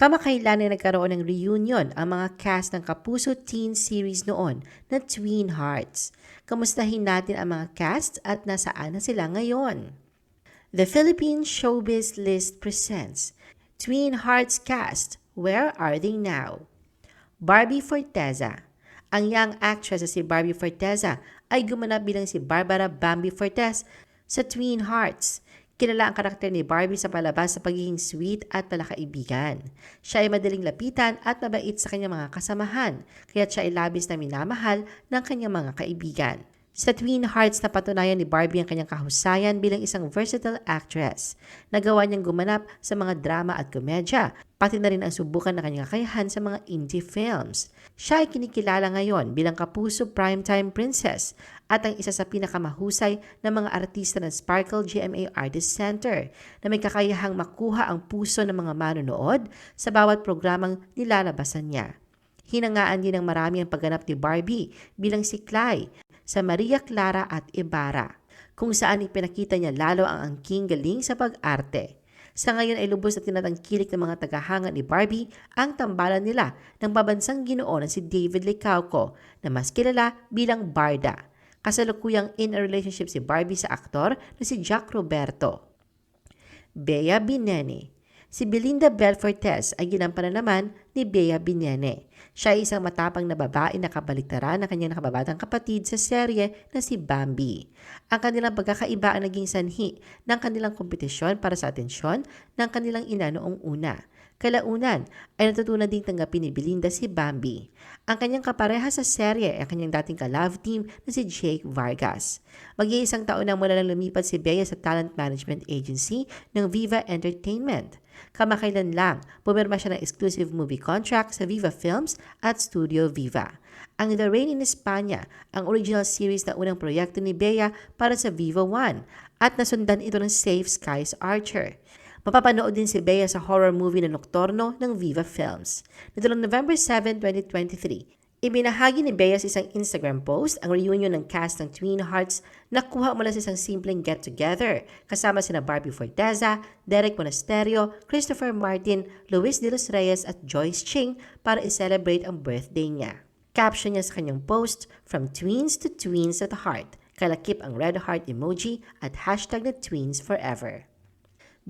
Kamakailan ay nagkaroon ng reunion ang mga cast ng Kapuso teen series noon na Twin Hearts. Kamustahin natin ang mga cast at nasaan na sila ngayon. The Philippine Showbiz List presents Twin Hearts Cast, Where Are They Now? Barbie Forteza Ang young actress na si Barbie Forteza ay gumanap bilang si Barbara Bambi Fortes sa Twin Hearts. Kilala ang karakter ni Barbie sa palabas sa pagiging sweet at palakaibigan. Siya ay madaling lapitan at mabait sa kanyang mga kasamahan, kaya siya ay labis na minamahal ng kanyang mga kaibigan. Sa Twin Hearts na patunayan ni Barbie ang kanyang kahusayan bilang isang versatile actress. Nagawa niyang gumanap sa mga drama at komedya, pati na rin ang subukan ng kanyang kakayahan sa mga indie films. Siya ay kinikilala ngayon bilang kapuso primetime princess at ang isa sa pinakamahusay na mga artista ng Sparkle GMA Artist Center na may kakayahang makuha ang puso ng mga manonood sa bawat programang nilalabasan niya. Hinangaan din ng marami ang pagganap ni Barbie bilang si Cly sa Maria Clara at Ibarra, kung saan ipinakita niya lalo ang angking galing sa pag-arte. Sa ngayon ay lubos na tinatangkilik ng mga tagahanga ni Barbie ang tambalan nila ng pabansang ginoo na si David Licauco na mas kilala bilang Barda. Kasalukuyang in a relationship si Barbie sa aktor na si Jack Roberto. Bea Binene Si Belinda Belfortes ay ginampanan naman ni Bea Binene. Siya ay isang matapang na babae na kabaliktaran ng kanyang nakababatang kapatid sa serye na si Bambi. Ang kanilang pagkakaiba ang naging sanhi ng kanilang kompetisyon para sa atensyon ng kanilang ina noong una. Kalaunan ay natutunan ding tanggapin ni Belinda si Bambi. Ang kanyang kapareha sa serye ay ang kanyang dating ka-love team na si Jake Vargas. Mag-iisang taon na mula nang lumipat si Bea sa talent management agency ng Viva Entertainment. Kamakailan lang, pumirma siya ng exclusive movie contract sa Viva Films at Studio Viva. Ang The Rain in España, ang original series na unang proyekto ni Bea para sa Viva One at nasundan ito ng Safe Skies Archer. Mapapanood din si Bea sa horror movie na Nocturno ng Viva Films. Nito lang November 7, 2023, Ibinahagi ni Bea sa isang Instagram post ang reunion ng cast ng Twin Hearts na kuha mula sa isang simpleng get-together kasama sina Barbie Forteza, Derek Monasterio, Christopher Martin, Luis de los Reyes at Joyce Ching para i-celebrate ang birthday niya. Caption niya sa kanyang post, From Twins to Twins at Heart, kalakip ang red heart emoji at hashtag na Twins Forever.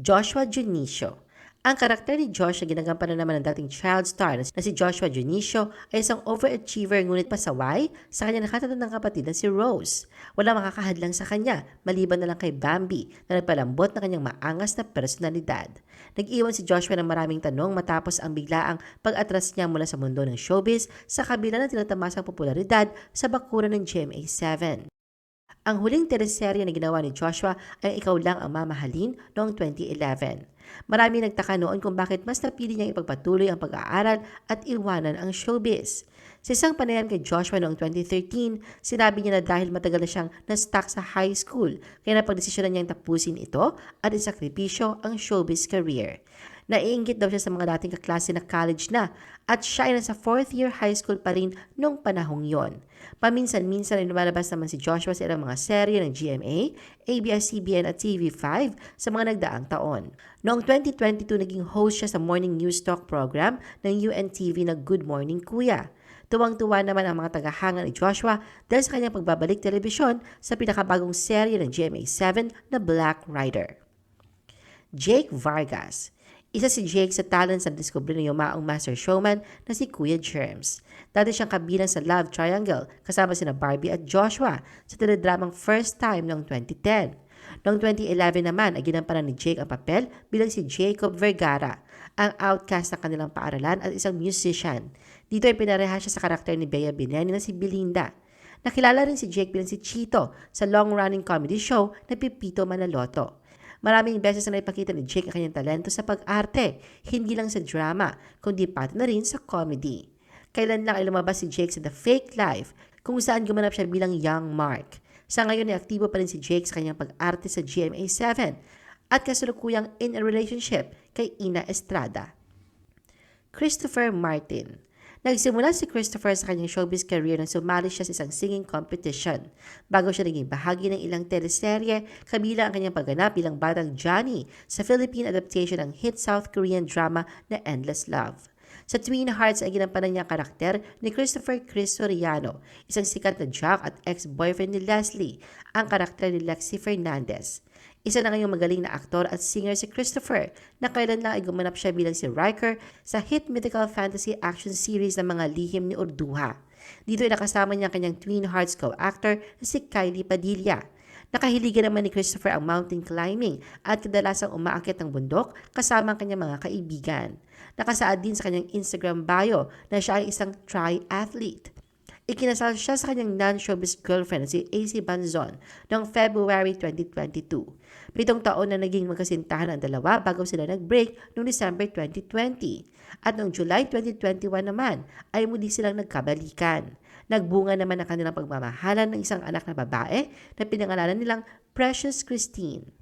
Joshua Junicio. Ang karakter ni Josh na ginagampanan naman ng dating child star na si Joshua Junicio ay isang overachiever ngunit pasaway sa kanya nakatatandang kapatid na si Rose. Wala makakahadlang sa kanya maliban na lang kay Bambi na nagpalambot ng kanyang maangas na personalidad. Nag-iwan si Joshua ng maraming tanong matapos ang biglaang pag-atras niya mula sa mundo ng showbiz sa kabila ng tinatamasang popularidad sa bakuran ng GMA7. Ang huling teleserye na ginawa ni Joshua ay Ikaw Lang Ang Mamahalin noong 2011. Marami nagtaka noon kung bakit mas napili niyang ipagpatuloy ang pag-aaral at iwanan ang showbiz. Sa isang panayam kay Joshua noong 2013, sinabi niya na dahil matagal na siyang na-stuck sa high school, kaya napagdesisyonan niyang tapusin ito at isakripisyo ang showbiz career. Naiingit daw siya sa mga dating kaklase na college na at siya ay nasa fourth year high school pa rin noong panahong yon. Paminsan-minsan ay lumalabas naman si Joshua sa ilang mga serye ng GMA, ABS-CBN at TV5 sa mga nagdaang taon. Noong 2022, naging host siya sa morning news talk program ng UNTV na Good Morning Kuya. Tuwang-tuwa naman ang mga tagahanga ni Joshua dahil sa kanyang pagbabalik telebisyon sa pinakabagong serye ng GMA7 na Black Rider. Jake Vargas isa si Jake sa talent sa diskubre ng yumaong master showman na si Kuya Germs. Dati siyang kabilang sa Love Triangle kasama sina Barbie at Joshua sa teledramang First Time noong 2010. Noong 2011 naman ay ginampanan ni Jake ang papel bilang si Jacob Vergara, ang outcast ng kanilang paaralan at isang musician. Dito ay pinareha siya sa karakter ni Bea Bineni na si Belinda. Nakilala rin si Jake bilang si Chito sa long-running comedy show na Pipito Manaloto. Maraming beses na naipakita ni Jake ang kanyang talento sa pag-arte, hindi lang sa drama, kundi pati na rin sa comedy. Kailan lang ay lumabas si Jake sa The Fake Life, kung saan gumanap siya bilang young Mark. Sa ngayon ay aktibo pa rin si Jake sa kanyang pag-arte sa GMA7 at kasalukuyang in a relationship kay Ina Estrada. Christopher Martin Nagsimula si Christopher sa kanyang showbiz career nang sumali siya sa isang singing competition. Bago siya naging bahagi ng ilang teleserye, kabilang ang kanyang pagganap bilang batang Johnny sa Philippine adaptation ng hit South Korean drama na Endless Love. Sa Twin Hearts ay ginampanan niya ang karakter ni Christopher Chris Soriano, isang sikat na jock at ex-boyfriend ni Leslie, ang karakter ni Lexi Fernandez. Isa na ngayong magaling na aktor at singer si Christopher na kailan lang ay gumanap siya bilang si Riker sa hit mythical fantasy action series ng mga lihim ni Urduha. Dito ay nakasama niya ang kanyang Twin Hearts co-actor na si Kylie Padilla. Nakahiligan naman ni Christopher ang mountain climbing at kadalasang umaakit ng bundok kasama ang kanyang mga kaibigan. Nakasaad din sa kanyang Instagram bio na siya ay isang triathlete. Ikinasal siya sa kanyang non-showbiz girlfriend si AC Banzon noong February 2022. Pitong taon na naging magkasintahan ang dalawa bago sila nag-break noong December 2020. At noong July 2021 naman ay muli silang nagkabalikan. Nagbunga naman ang kanilang pagmamahalan ng isang anak na babae na pinangalanan nilang Precious Christine.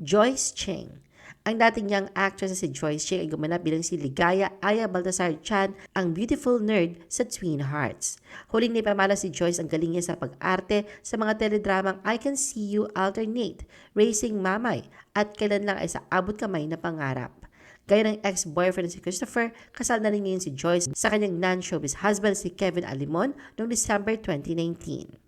Joyce Cheng ang dating niyang actress na si Joyce Cheng ay gumanap bilang si Ligaya Aya Baltasar Chan, ang beautiful nerd sa Twin Hearts. Huling naipamala si Joyce ang galing niya sa pag-arte sa mga teledramang I Can See You Alternate, Racing Mamay, at kailan lang ay sa abot kamay na pangarap. Gaya ng ex-boyfriend si Christopher, kasal na rin ngayon si Joyce sa kanyang non-showbiz husband si Kevin Alimon noong December 2019.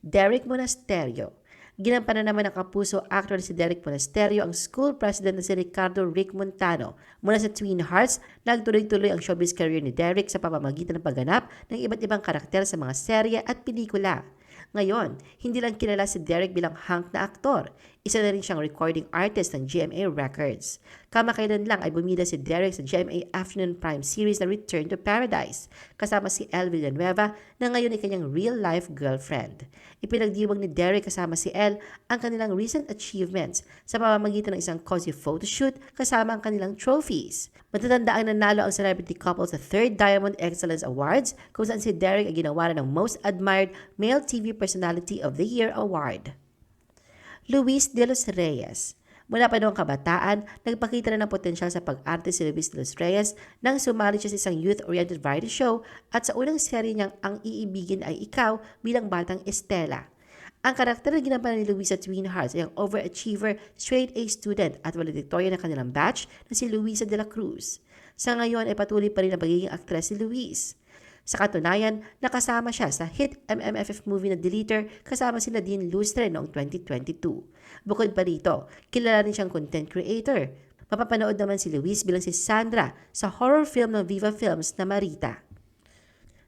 Derek Monasterio Ginampanan naman ng kapuso actor si Derek Monasterio ang school president na si Ricardo Rick Montano. Mula sa Twin Hearts, nagtuloy-tuloy ang showbiz career ni Derek sa pamamagitan ng pagganap ng iba't ibang karakter sa mga serye at pelikula. Ngayon, hindi lang kilala si Derek bilang hunk na aktor. Isa na rin siyang recording artist ng GMA Records. Kamakailan lang ay bumida si Derek sa GMA Afternoon Prime series na Return to Paradise, kasama si Elle Villanueva na ngayon ay kanyang real-life girlfriend. Ipinagdiwag ni Derek kasama si Elle ang kanilang recent achievements sa pamamagitan ng isang cozy photoshoot kasama ang kanilang trophies. Matatanda ang nanalo ang celebrity couple sa 3rd Diamond Excellence Awards kung saan si Derek ay ginawaran ng Most Admired Male TV Personality of the Year Award. Luis de los Reyes. Mula pa noong kabataan, nagpakita na ng potensyal sa pag-arte si Luis de los Reyes nang sumali siya sa isang youth-oriented variety show at sa unang serye niyang Ang Iibigin Ay Ikaw bilang batang Estela. Ang karakter na ginampanan ni Luisa Twin Hearts ay ang overachiever, straight-A student at valedictorian ng kanilang batch na si Luisa de la Cruz. Sa ngayon ay patuloy pa rin ang pagiging aktres si Luis. Sa katunayan, nakasama siya sa hit MMFF movie na Deleter kasama si Nadine Lustre noong 2022. Bukod pa rito, kilala rin siyang content creator. Mapapanood naman si Luis bilang si Sandra sa horror film ng Viva Films na Marita.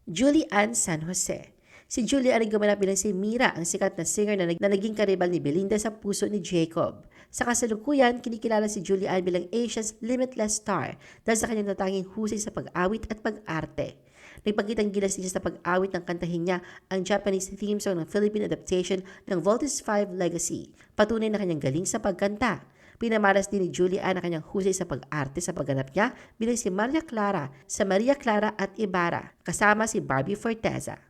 Julie Ann San Jose Si Julie ay gumanap bilang si Mira, ang sikat na singer na, nag- na naging karibal ni Belinda sa puso ni Jacob. Sa kasalukuyan, kinikilala si Julie Ann bilang Asia's Limitless Star dahil sa kanyang natanging husay sa pag-awit at pag-arte. Nagpagkitang gilas niya sa pag-awit ng kantahin niya ang Japanese theme song ng Philippine adaptation ng Voltes 5 Legacy. Patunay na kanyang galing sa pagkanta. Pinamalas din ni Julie Ann ang kanyang husay sa pag-arte sa pagganap niya bilang si Maria Clara sa Maria Clara at Ibarra kasama si Barbie Forteza.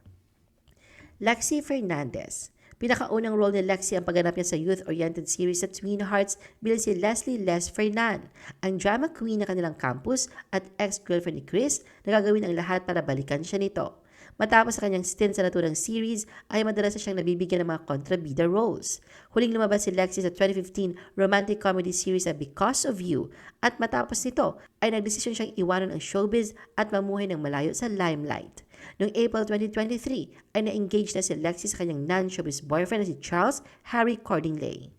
Lexi Fernandez Pinakaunang role ni Lexi ang pagganap niya sa youth-oriented series sa Twin Hearts bilang si Leslie Les Fernan, ang drama queen ng kanilang campus at ex-girlfriend ni Chris na gagawin ang lahat para balikan siya nito. Matapos sa kanyang stint sa naturang series, ay madalas na siyang nabibigyan ng mga kontrabida roles. Huling lumabas si Lexi sa 2015 romantic comedy series na Because of You at matapos nito ay nagdesisyon siyang iwanan ang showbiz at mamuhay ng malayo sa limelight. Noong April 2023 ay na-engage na si Lexi sa kanyang non-showbiz boyfriend na si Charles Harry Cordingley.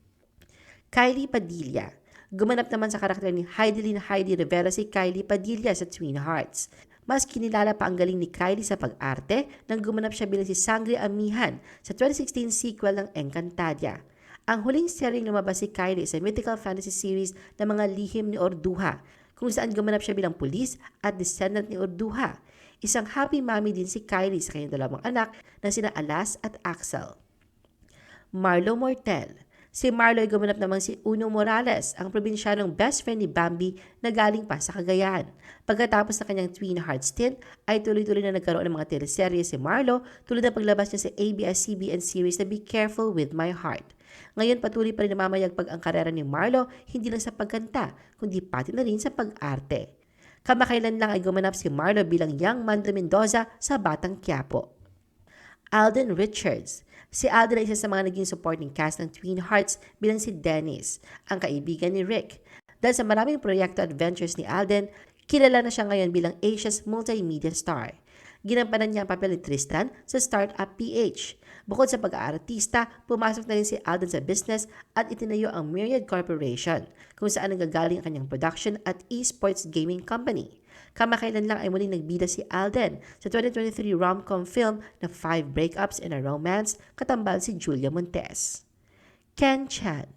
Kylie Padilla Gumanap naman sa karakter ni Heidelin Heidi Rivera si Kylie Padilla sa Twin Hearts. Mas kinilala pa ang galing ni Kylie sa pag-arte nang gumanap siya bilang si Sangre Amihan sa 2016 sequel ng Encantadia. Ang huling seryeng lumabas si Kylie sa mythical fantasy series na mga lihim ni Orduha, kung saan gumanap siya bilang pulis at descendant ni Orduha. Isang happy mommy din si Kylie sa kanyang dalawang anak na sina Alas at Axel. Marlo Mortel Si Marlo ay gumanap namang si Uno Morales, ang probinsyanong best friend ni Bambi na galing pa sa Cagayan. Pagkatapos ng kanyang Twin Hearts stint, ay tuloy-tuloy na nagkaroon ng mga teleserye si Marlo tulad ng paglabas niya sa ABS-CBN series na Be Careful With My Heart. Ngayon patuloy pa rin namamayagpag ang karera ni Marlo hindi lang sa pagkanta, kundi pati na rin sa pag-arte. Kamakailan lang ay gumanap si Marlo bilang young Mandra Mendoza sa Batang Quiapo. Alden Richards. Si Alden ay isa sa mga naging supporting cast ng Twin Hearts bilang si Dennis, ang kaibigan ni Rick. Dahil sa maraming proyekto adventures ni Alden, kilala na siya ngayon bilang Asia's multimedia star. Ginampanan niya ang papel ni Tristan sa Startup PH. Bukod sa pag-aartista, pumasok na rin si Alden sa business at itinayo ang Myriad Corporation, kung saan nanggagaling ang kanyang production at esports gaming company. Kamakailan lang ay muling nagbida si Alden sa 2023 rom-com film na Five Breakups in a Romance, katambal si Julia Montes. Ken Chan.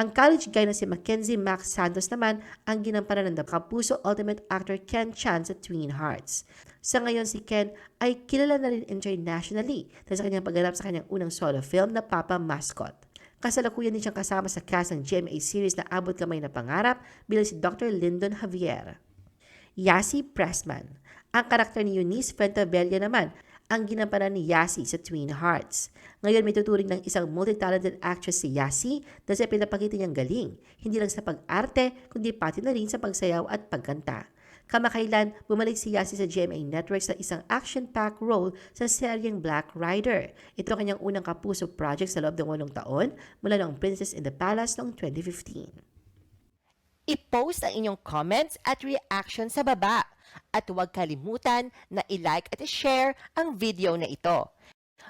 Ang college guy na si Mackenzie Max Santos naman ang ginampanan ng Kapuso Ultimate Actor Ken Chan sa Twin Hearts. Sa ngayon si Ken ay kilala na rin internationally dahil sa kanyang pagganap sa kanyang unang solo film na Papa Mascot. Kasalukuyan din siyang kasama sa cast ng GMA series na Abot Kamay na Pangarap bilang si Dr. Lyndon Javier. Yasi Pressman. Ang karakter ni Eunice Fuentebella naman ang ginampanan ni Yasi sa Twin Hearts. Ngayon may tuturing ng isang multi-talented actress si Yasi dahil sa pinapakita niyang galing, hindi lang sa pag-arte, kundi pati na rin sa pagsayaw at pagkanta. Kamakailan, bumalik si Yasi sa GMA Network sa isang action-packed role sa seryeng Black Rider. Ito ang kanyang unang kapuso project sa loob ng walong taon mula noong Princess in the Palace noong 2015. I-post ang inyong comments at reaction sa baba. At huwag kalimutan na i-like at i-share ang video na ito.